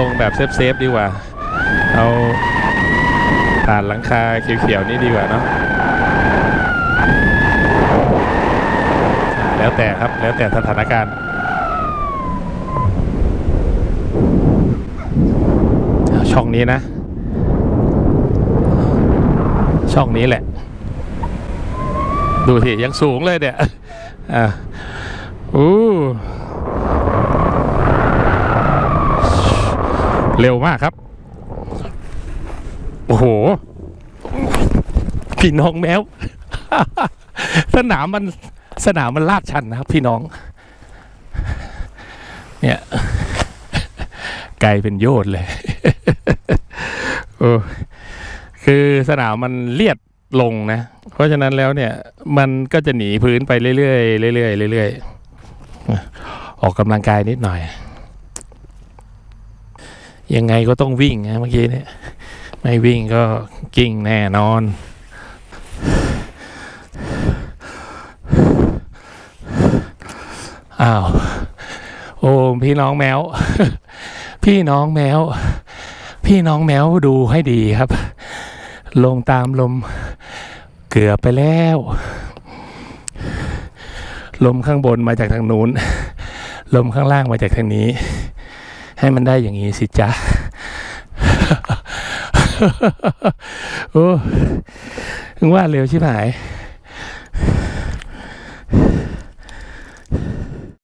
ลงแบบเซฟๆดีกว่า เอาผ่านหลังคาเขียวๆนี่ดีกว่าเนาะแล้วแต่ครับแล้วแต่สถานการณ์ช่องนี้นะ ช่องนี้แหละ ดูสิยังสูงเลยเนี่ยอะอู้เร็วมากครับ โอ้โหพี่น้องแมว สนามมันสนามมันลาดชันนะครับ พี่น้อง เนี่ยไกลเป็นโยดเลยโอ้คือสนามมันเลียด ลงนะ เพราะฉะนั้นแล้วเนี่ยมันก็จะหนีพื้นไปเรื่อยๆเรื่อยๆเรื่อยๆออกกำลังกายนิดหน่อย ยังไงก็ต้องวิ่งนะเมื่อกี้เนี่ย ไม่วิ่งก็กิ้งแน่นอนอ้าวโอ้พี่น้องแมว พี่น้องแมว พี่น้องแมวดูให้ดีครับ ลงตามลมเกือบไปแล้ว ลมข้างบนมาจากทางนู้น ลมข้างล่างมาจากทางนี้ ให้มันได้อย่างนี้สิจ๊ะโอ้ว่าเร็วชิบหาย